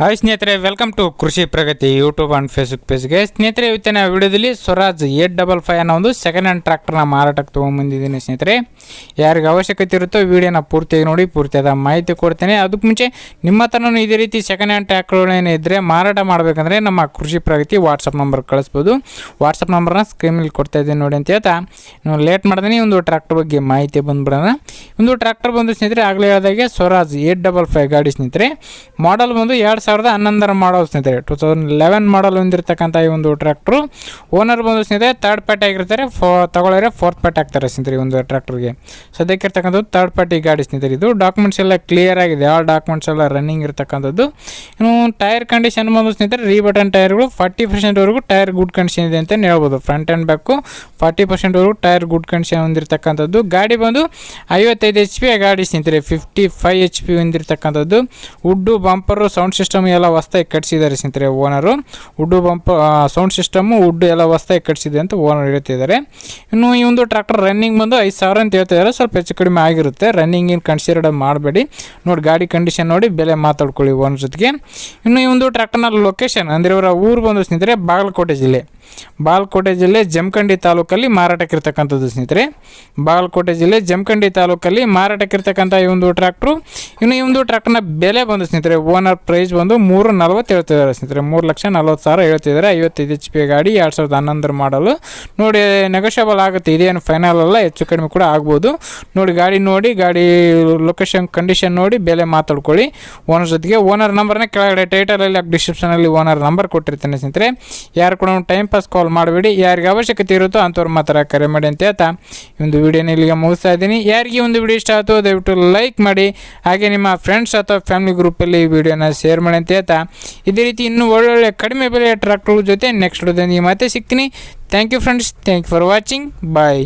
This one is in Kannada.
ಹಾಯ್ ಸ್ನೇಹಿತರೆ welcome to Krishi Pragati YouTube and Facebook ಪೇಜ್ಗೆ ಸ್ನೇಹಿತರೆ, ಇವತ್ತಿನ ವಿಡಿಯೋದಲ್ಲಿ ಸ್ವರಾಜ್ ಏಟ್ ಡಬಲ್ ಫೈವ್ ಅನ್ನೋ ಒಂದು ಸೆಕೆಂಡ್ ಹ್ಯಾಂಡ್ ಟ್ರ್ಯಾಕ್ಟರ್ನ ಮಾರಾಟಕ್ಕೆ ತೊಗೊಂಬಂದಿದ್ದೀನಿ ಸ್ನೇಹಿತರೆ. ಯಾರಿಗೆ ಅವಶ್ಯಕತೆ ಇರುತ್ತೋ ವಿಡಿಯೋನ ಪೂರ್ತಿಯಾಗಿ ನೋಡಿ, ಪೂರ್ತಿಯಾದ ಮಾಹಿತಿ ಕೊಡ್ತೇನೆ. ಅದಕ್ಕೆ ಮುಂಚೆ ನಿಮ್ಮ ಹತ್ರನೂ ಇದೇ ರೀತಿ ಸೆಕೆಂಡ್ ಹ್ಯಾಂಡ್ ಟ್ರ್ಯಾಕ್ಟರ್ಗಳೇನೇ ಇದ್ದರೆ ಮಾರಾಟ ಮಾಡಬೇಕಂದ್ರೆ ನಮ್ಮ ಕೃಷಿ ಪ್ರಗತಿ ವಾಟ್ಸಪ್ ನಂಬರ್ ಕಳಿಸ್ಬೋದು. ವಾಟ್ಸಪ್ ನಂಬರ್ನ ಸ್ಕ್ರೀನಲ್ಲಿ ಕೊಡ್ತಾ ಇದ್ದೀನಿ ನೋಡಿ ಅಂತ ಹೇಳ್ತಾ. ನೀವು ಲೇಟ್ ಮಾಡ್ತೀನಿ ಒಂದು ಟ್ರ್ಯಾಕ್ಟರ್ ಬಗ್ಗೆ ಮಾಹಿತಿ ಬಂದುಬಿಡೋಣ. ಒಂದು ಟ್ರ್ಯಾಕ್ಟರ್ ಬಂದು ಸ್ನೇಹಿತರೆ, ಆಗಲೇ ಹೇಳಿದಾಗೆ ಸ್ವರಾಜ್ ಏಟ್ ಡಬಲ್ ಫೈವ್ ಗಾಡಿ ಸ್ನೇಹಿತರೆ. ಮಾಡಲ್ ಬಂದು ಎರಡು ಸಾವಿರದ ಹನ್ನೊಂದರ ಮಾಡಲ್ ಸ್ನೇಹಿತರೆ. ಟೂ ತೌಸಂಡ್ ಲೆವೆನ್ ಮಾಡಲ್ ಹೊಂದಿರತಕ್ಕಂಥ ಈ ಒಂದು ಟ್ರ್ಯಾಕ್ಟ್ರು ಓನರ್ ಬಂದು ಸ್ನೇಹಿತರೆ ತರ್ಡ್ ಪಾರ್ಟಿ ಆಗಿರ್ತಾರೆ. ಫೋ ತಗೊಳ್ಳೋರೆ ಫೋರ್ತ್ ಪಾರ್ಟಿ ಆಗ್ತಾರೆ ಸ್ನೇಹಿತರೆ ಈ ಒಂದು ಟ್ರ್ಯಾಕ್ಟ್ರಿಗೆ ಸದ್ಯಕ್ಕೆ ಇರ್ತಕ್ಕಂಥದ್ದು ತರ್ಡ್ ಪಾರ್ಟಿ ಗಾಡಿ ಸ್ನೇಹಿತರೆ ಇದು. ಡಾಕ್ಯುಮೆಂಟ್ಸ್ ಎಲ್ಲ ಕ್ಲಿಯರ್ ಆಗಿದೆ. ಆಲ್ ಡಾಕ್ಯುಮೆಂಟ್ಸ್ ಎಲ್ಲ ರನ್ನಿಂಗ್ ಇರ್ತಕ್ಕಂಥದ್ದು. ಇನ್ನು ಟೈರ್ ಕಂಡೀಷನ್ ಬಂದು ಸ್ನೇಹಿತರೆ ರೀ ಬಟನ್ ಟೈರ್ಗಳು ಫಾರ್ಟಿ ಪರ್ಸೆಂಟ್ವರೆಗೂ ಟೈರ್ ಗುಡ್ ಕಂಡೀಷನ್ ಇದೆ ಅಂತಲೇ ಹೇಳ್ಬೋದು. ಫ್ರಂಟ್ ಆ್ಯಂಡ್ ಬ್ಯಾಕು ಫಾರ್ಟಿ ಪರ್ಸೆಂಟ್ವರೆಗೂ ಟೈರ್ ಗುಡ್ ಕಂಡೀಷನ್ ಹೊಂದಿರತಕ್ಕಂಥದ್ದು. ಗಾಡಿ ಬಂದು ಐವತ್ತೈದು ಎಚ್ ಪಿ ಗಾಡಿ ಸ್ನೇಹಿತರೆ ಫಿಫ್ಟಿ ಫೈವ್ ಎಚ್ ಪಿ ಹೊಂದಿರತಕ್ಕಂಥದ್ದು. ವುಡ್ಡು ಬಂಪರು ಸೌಂಡ್ ಸಿಸ್ಟಮ್ ಎಲ್ಲ ಹೊಸ್ತಾಗಿ ಕಟ್ಸಿದ್ದಾರೆ ಸ್ನೇಹಿತರೆ owner. Wood bump sound system wood ಎಲ್ಲ ಹೊಸ್ತಾಗಿ ಕಟ್ಸಿದೆ ಅಂತ ಓನರ್ ಹೇಳ್ತಿದ್ದಾರೆ. ಇನ್ನು ಈ ಒಂದು ಟ್ರ್ಯಾಕ್ಟರ್ ರನ್ನಿಂಗ್ ಬಂದು ಐದು ಸಾವಿರ ಅಂತ ಹೇಳ್ತಿದ್ದಾರೆ. ಸ್ವಲ್ಪ ಹೆಚ್ಚು ಕಡಿಮೆ ಆಗಿರುತ್ತೆ. ರನ್ನಿಂಗ್ ಏನು ಕನ್ಸಿಡರ್ ಮಾಡಬೇಡಿ. ನೋಡಿ, ಗಾಡಿ ಕಂಡೀಷನ್ ನೋಡಿ, ಬೆಲೆ ಮಾತಾಡ್ಕೊಳ್ಳಿ ಓನರ್ ಜೊತೆಗೆ. ಇನ್ನು ಈ ಒಂದು ಟ್ರ್ಯಾಕ್ಟರ್ನ ಲೊಕೇಶನ್ ಅಂದರೆ ಇವರ ಊರು ಬಂದು ಸ್ನೇಹಿತರೆ ಬಾಗಲಕೋಟೆ ಜಿಲ್ಲೆ. ಬಾಗಲಕೋಟೆ ಜಿಲ್ಲೆ ಜಮಖಂಡಿ ತಾಲೂಕಲ್ಲಿ ಮಾರಾಟಕ್ಕಿರ್ತಕ್ಕಂಥದ್ದು, ಸ್ನೇಹಿತರೆ. ಬಾಗಲಕೋಟೆ ಜಿಲ್ಲೆ ಜಮಖಂಡಿ ತಾಲೂಕಲ್ಲಿ ಮಾರಾಟಕ್ಕಿರ್ತಕ್ಕಂಥ ಈ ಒಂದು ಟ್ರ್ಯಾಕ್ಟ್ರು. ಇನ್ನು ಈ ಒಂದು ಟ್ರ್ಯಾಕ್ಟರ್ನ ಬೆಲೆ ಬಂದು, ಸ್ನೇಹಿತರೆ, ಓನರ್ ಪ್ರೈಸ್ ಬಂದು ಮೂರು ನಲ್ವತ್ತು ಹೇಳ್ತಿದ್ದಾರೆ, ಸ್ನೇಹಿತರೆ. ಮೂರು ಲಕ್ಷ ನಲ್ವತ್ತು ಸಾವಿರ ಹೇಳ್ತಿದ್ದಾರೆ. ಐವತ್ತೈದು ಎಚ್ ಪಿ ಗಾಡಿ ಎರಡು ಸಾವಿರದ ಹನ್ನೊಂದರ ಮಾಡಲು. ನೋಡಿ ನೆಗೋಷಿಯಬಲ್ ಆಗುತ್ತೆ. ಇದೇನು ಫೈನಲ್ ಅಲ್ಲ, ಹೆಚ್ಚು ಕಡಿಮೆ ಕೂಡ ಆಗ್ಬೋದು. ನೋಡಿ, ಗಾಡಿ ನೋಡಿ, ಗಾಡಿ ಲೊಕೇಶನ್ ಕಂಡೀಷನ್ ನೋಡಿ, ಬೆಲೆ ಮಾತಾಡ್ಕೊಳ್ಳಿ. ಓನರ್ ಜೊತೆಗೆ, ಓನರ್ ನಂಬರ್ನ ಕೆಳಗಡೆ ಟೈಟಲಲ್ಲಿ ಡಿಸ್ಕ್ರಿಪ್ಷನಲ್ಲಿ ಓನರ್ ನಂಬರ್ ಕೊಟ್ಟಿರ್ತೇನೆ, ಸ್ನೇಹಿತರೆ. ಯಾರು ಕೂಡ ಟೈಮ್ ಪಾಸ್ ಕಾಲ್ ಮಾಡಬೇಡಿ. ಯಾರಿಗೆ ಅವಶ್ಯಕತೆ ಇರುತ್ತೋ ಅಂಥವ್ರು ಮಾತ್ರ ಕರೆ ಮಾಡಿ ಅಂತ ಹೇಳ್ತಾ ಈ ಒಂದು ವಿಡಿಯೋನ ಇಲ್ಲಿಗೆ ಮುಗಿಸ್ತಾ ಇದ್ದೀನಿ. ಯಾರಿಗೆ ಒಂದು ವಿಡಿಯೋ ಇಷ್ಟ ಆಯಿತು ದಯವಿಟ್ಟು ಲೈಕ್ ಮಾಡಿ, ಹಾಗೆ ನಿಮ್ಮ ಫ್ರೆಂಡ್ಸ್ ಅಥವಾ ಫ್ಯಾಮಿಲಿ ಗ್ರೂಪಲ್ಲಿ ಈ ವಿಡಿಯೋನ ಶೇರ್ ಮಾಡಿ ಅಂತ ಹೇಳ್ತಾ ಇದೇ ರೀತಿ ಇನ್ನೂ ಒಳ್ಳೊಳ್ಳೆ ಕಡಿಮೆ ಬೆಲೆಯ ಟ್ರ್ಯಾಕ್ಟರ್ ಜೊತೆ ನೆಕ್ಸ್ಟ್ ವಿಡಿಯೋದಲ್ಲಿ ಮತ್ತೆ ಸಿಗ್ತೀನಿ. Thank you friends thank you for watching bye